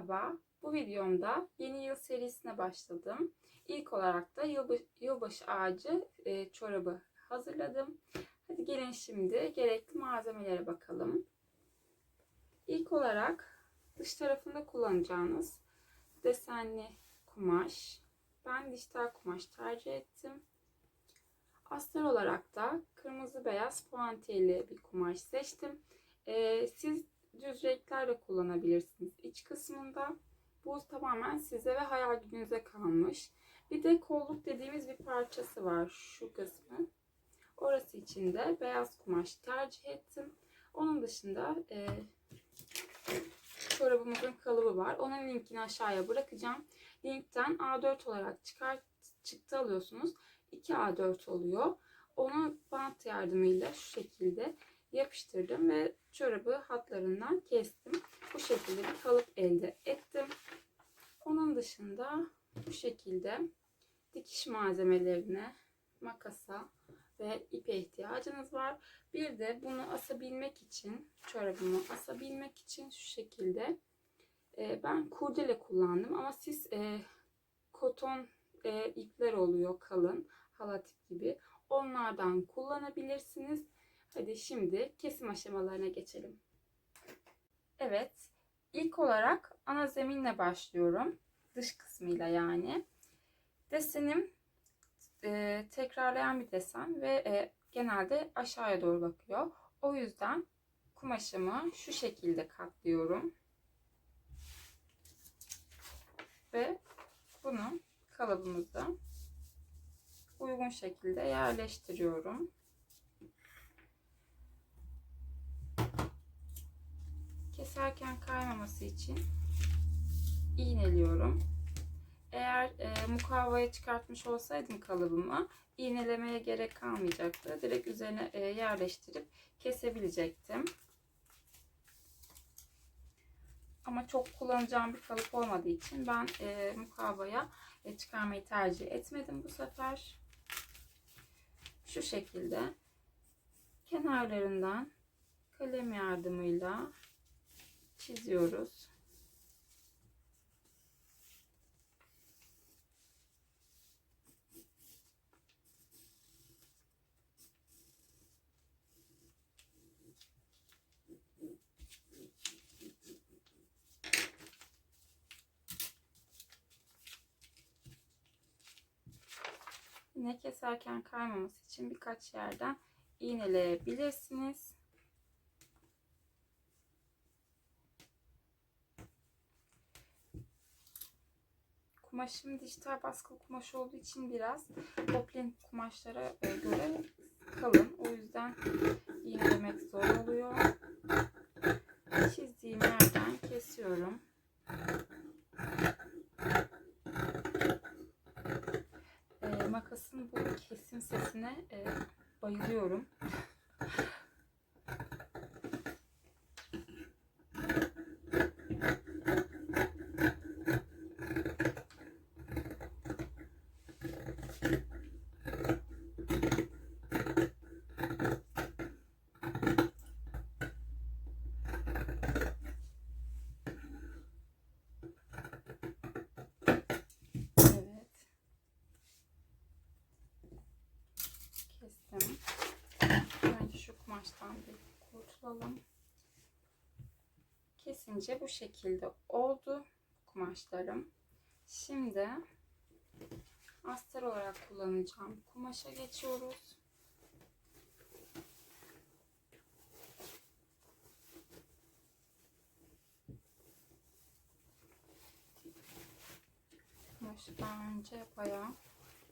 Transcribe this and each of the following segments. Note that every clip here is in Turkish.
Merhaba, bu videomda yeni yıl serisine başladım. İlk olarak da yılbaşı, yılbaşı ağacı e, çorabı hazırladım. Hadi gelin şimdi gerekli malzemelere bakalım. İlk olarak dış tarafında kullanacağınız desenli kumaş. Ben dijital kumaş tercih ettim. Astar olarak da kırmızı beyaz puantiyeli bir kumaş seçtim. E, siz düz renkler de kullanabilirsiniz iç kısmında. Bu tamamen size ve hayal gücünüze kalmış. Bir de kolluk dediğimiz bir parçası var şu kısmı. Orası için de beyaz kumaş tercih ettim. Onun dışında e, çorabımızın kalıbı var. Onun linkini aşağıya bırakacağım. Linkten A4 olarak çıkar, çıktı alıyorsunuz. 2 A4 oluyor. Onu bant yardımıyla şu şekilde yapıştırdım ve çorabı hatlarından kestim. Bu şekilde bir kalıp elde ettim. Onun dışında bu şekilde dikiş malzemelerine, makasa ve ipe ihtiyacınız var. Bir de bunu asabilmek için, çorabımı asabilmek için şu şekilde e, ben kurdele kullandım ama siz e, koton e, ipler oluyor kalın halat gibi. Onlardan kullanabilirsiniz. Hadi şimdi kesim aşamalarına geçelim. Evet, ilk olarak ana zeminle başlıyorum. Dış kısmıyla yani. Desenim e, tekrarlayan bir desen ve e, genelde aşağıya doğru bakıyor. O yüzden kumaşımı şu şekilde katlıyorum. Ve bunu kalıbımıza uygun şekilde yerleştiriyorum. Keserken kaymaması için iğneliyorum. Eğer e, mukavvaya çıkartmış olsaydım kalıbımı iğnelemeye gerek kalmayacaktı. Direkt üzerine e, yerleştirip kesebilecektim. Ama çok kullanacağım bir kalıp olmadığı için ben e, mukavvaya e, çıkarmayı tercih etmedim bu sefer. Şu şekilde kenarlarından kalem yardımıyla çiziyoruz. Yine keserken kaymaması için birkaç yerden iğneleyebilirsiniz. Kumaşım dijital baskılı kumaş olduğu için biraz poplin kumaşlara e, göre kalın. O yüzden iğnelemek zor oluyor. Çizdiğim yerden kesiyorum. E, makasın bu kesim sesine e, bayılıyorum. kestim. Önce şu kumaştan bir kurtulalım. Kesince bu şekilde oldu kumaşlarım. Şimdi astar olarak kullanacağım kumaşa geçiyoruz. Kumaşı daha önce bayağı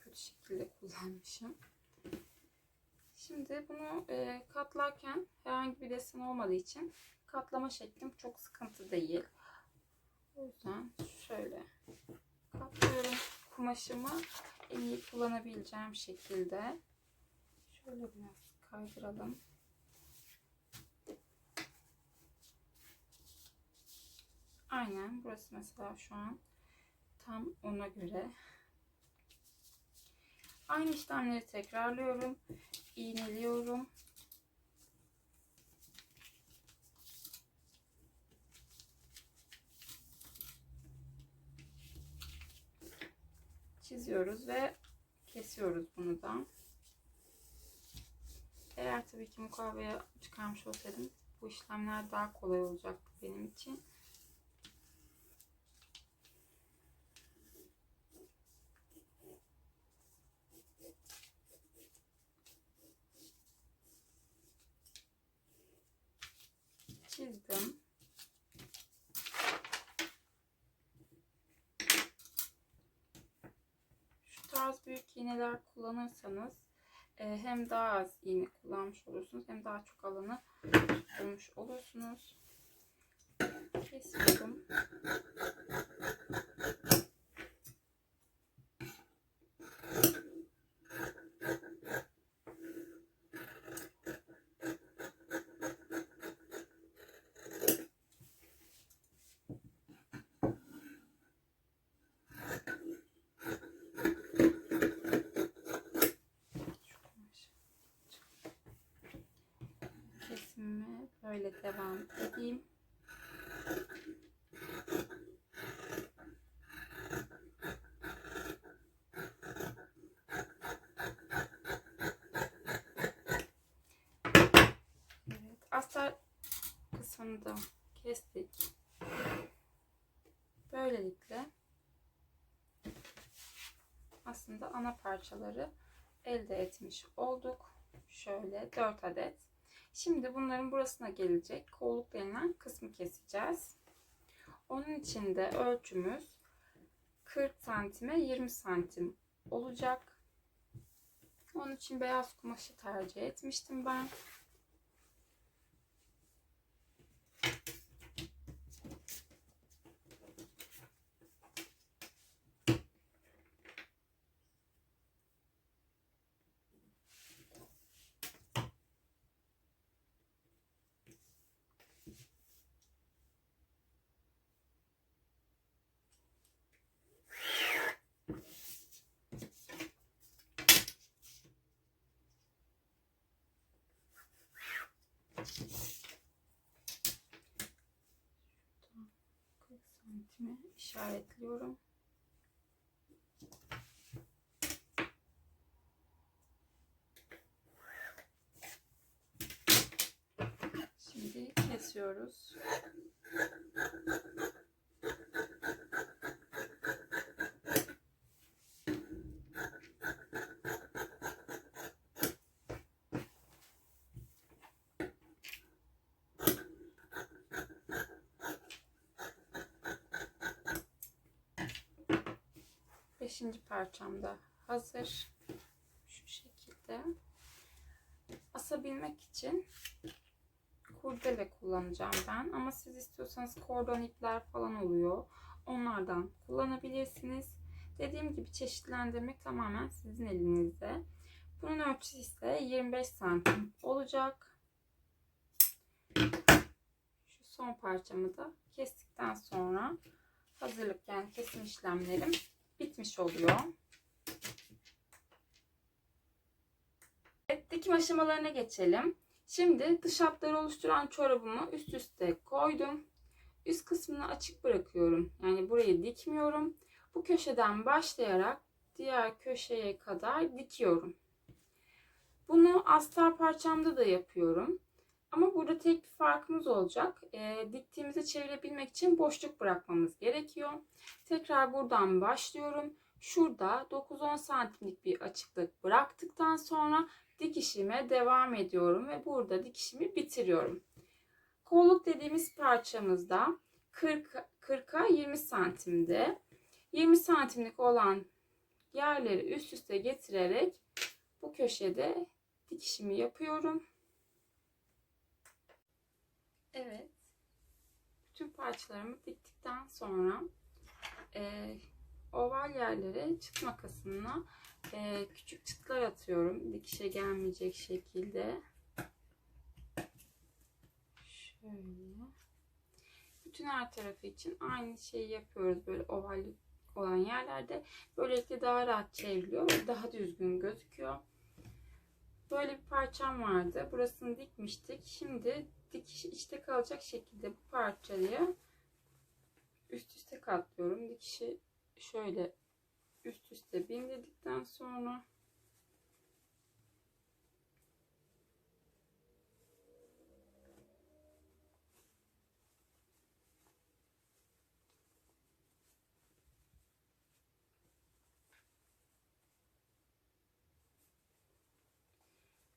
kötü şekilde kullanmışım. Şimdi bunu e, katlarken herhangi bir desen olmadığı için katlama şeklim çok sıkıntı değil. O yüzden şöyle katlıyorum kumaşımı en iyi kullanabileceğim şekilde. Şöyle biraz kaydıralım. Aynen burası mesela şu an tam ona göre. Aynı işlemleri tekrarlıyorum. İğneliyorum. çiziyoruz ve kesiyoruz bunu da. Eğer tabii ki mukavveye çıkarmış olsaydım bu işlemler daha kolay olacaktı benim için. İğneler kullanırsanız e, hem daha az iğne kullanmış olursunuz hem daha çok alanı tutturmuş olursunuz. Kesiyorum. Böyle devam edeyim. Evet, astar kısmını da kestik. Böylelikle aslında ana parçaları elde etmiş olduk. Şöyle 4 adet. Şimdi bunların burasına gelecek kolluk denilen kısmı keseceğiz. Onun için de ölçümüz 40 santime 20 santim olacak. Onun için beyaz kumaşı tercih etmiştim ben. 40 santime işaretliyorum. Şimdi kesiyoruz. Beşinci parçam da hazır. Şu şekilde. Asabilmek için kurdele kullanacağım ben. Ama siz istiyorsanız kordon ipler falan oluyor. Onlardan kullanabilirsiniz. Dediğim gibi çeşitlendirmek tamamen sizin elinizde. Bunun ölçüsü ise 25 santim olacak. Şu son parçamı da kestikten sonra hazırlık yani kesim işlemlerim bitmiş oluyor. Evet, dikim aşamalarına geçelim. Şimdi dış hatları oluşturan çorabımı üst üste koydum. Üst kısmını açık bırakıyorum. Yani burayı dikmiyorum. Bu köşeden başlayarak diğer köşeye kadar dikiyorum. Bunu astar parçamda da yapıyorum. Ama burada tek bir farkımız olacak. E, diktiğimizi çevirebilmek için boşluk bırakmamız gerekiyor. Tekrar buradan başlıyorum. Şurada 9-10 santimlik bir açıklık bıraktıktan sonra dikişime devam ediyorum ve burada dikişimi bitiriyorum. Kolluk dediğimiz parçamızda 40 40'a 20 santimde. 20 santimlik olan yerleri üst üste getirerek bu köşede dikişimi yapıyorum. Evet. Bütün parçalarımı diktikten sonra e, oval yerlere çıt makasına e, küçük çıtlar atıyorum. Dikişe gelmeyecek şekilde. Şöyle. Bütün her tarafı için aynı şeyi yapıyoruz. Böyle oval olan yerlerde. Böylelikle daha rahat çevriliyor ve daha düzgün gözüküyor. Böyle bir parçam vardı. Burasını dikmiştik. Şimdi dikiş içte kalacak şekilde bu parçayı üst üste katlıyorum. Dikişi şöyle üst üste bindirdikten sonra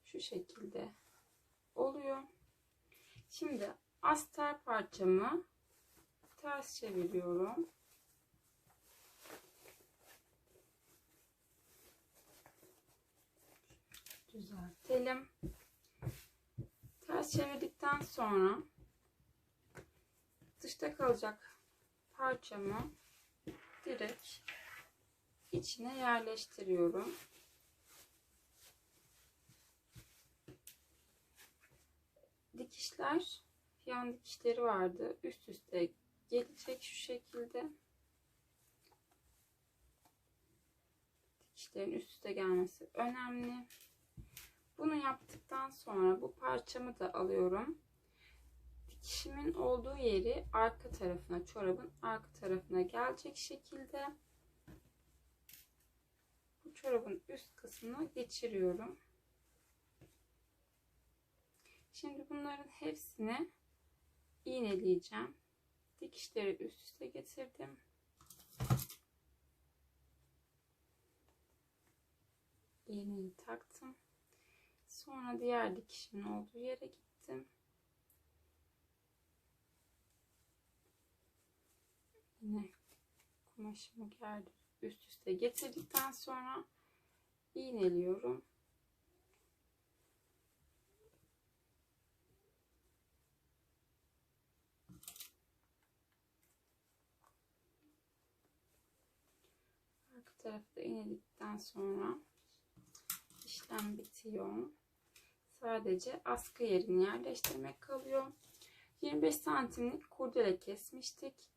şu şekilde oluyor. Şimdi astar parçamı ters çeviriyorum. Düzeltelim. Ters çevirdikten sonra dışta kalacak parçamı direkt içine yerleştiriyorum. Dikişler yan dikişleri vardı. Üst üste gelecek şu şekilde. Dikişlerin üst üste gelmesi önemli. Bunu yaptıktan sonra bu parçamı da alıyorum. Dikişimin olduğu yeri arka tarafına, çorabın arka tarafına gelecek şekilde bu çorabın üst kısmına geçiriyorum. Şimdi bunların hepsini iğneleyeceğim. Dikişleri üst üste getirdim. İğneyi taktım. Sonra diğer dikişimin olduğu yere gittim. Yine kumaşımı gerdim. Üst üste getirdikten sonra iğneliyorum. Arka iğneledikten sonra işlem bitiyor. Sadece askı yerini yerleştirmek kalıyor. 25 santimlik kurdele kesmiştik.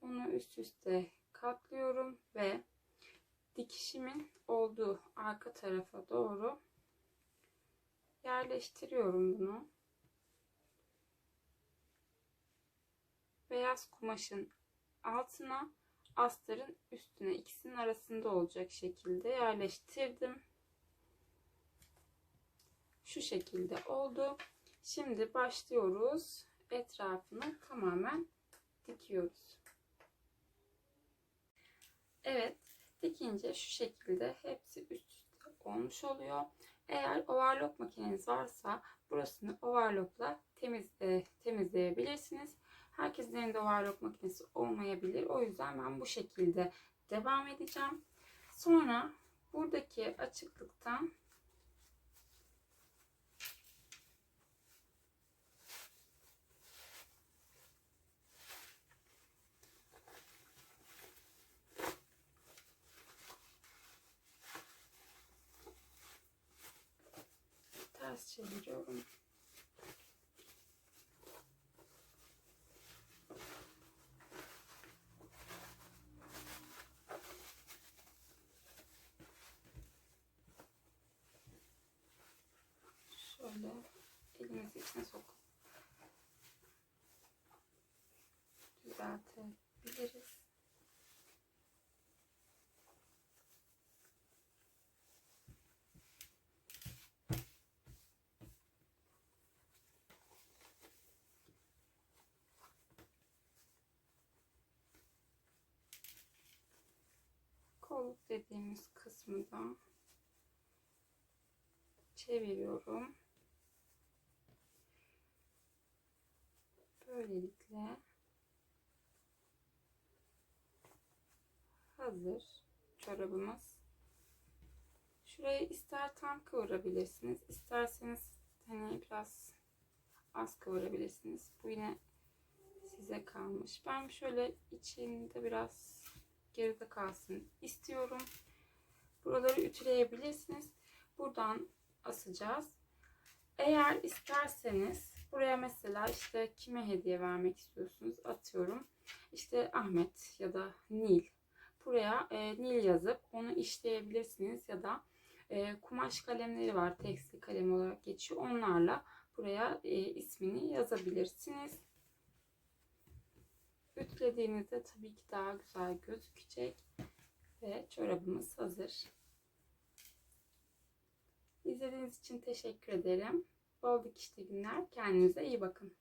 Onu üst üste katlıyorum ve dikişimin olduğu arka tarafa doğru yerleştiriyorum bunu. Beyaz kumaşın altına astarın üstüne ikisinin arasında olacak şekilde yerleştirdim. Şu şekilde oldu. Şimdi başlıyoruz. Etrafını tamamen dikiyoruz. Evet, dikince şu şekilde hepsi üst üste olmuş oluyor. Eğer overlock makineniz varsa burasını overlockla temizle, temizleyebilirsiniz. Herkesin elinde overlock makinesi olmayabilir. O yüzden ben bu şekilde devam edeceğim. Sonra buradaki açıklıktan ters çeviriyorum. Şöyle elimizi içine sokup düzeltebiliriz. Kolluk dediğimiz kısmı da çeviriyorum. Böylelikle hazır çorabımız. Şurayı ister tam kıvırabilirsiniz, isterseniz hani biraz az kıvırabilirsiniz. Bu yine size kalmış. Ben şöyle içinde biraz geride kalsın istiyorum. Buraları ütüleyebilirsiniz. Buradan asacağız. Eğer isterseniz buraya mesela işte kime hediye vermek istiyorsunuz atıyorum. İşte Ahmet ya da Nil. Buraya e, Nil yazıp onu işleyebilirsiniz ya da e, kumaş kalemleri var. Tekstil kalemi olarak geçiyor. Onlarla buraya e, ismini yazabilirsiniz. Ütülediğinizde tabii ki daha güzel gözükecek. Ve çorabımız hazır. İzlediğiniz için teşekkür ederim. Bol dikişli günler. Kendinize iyi bakın.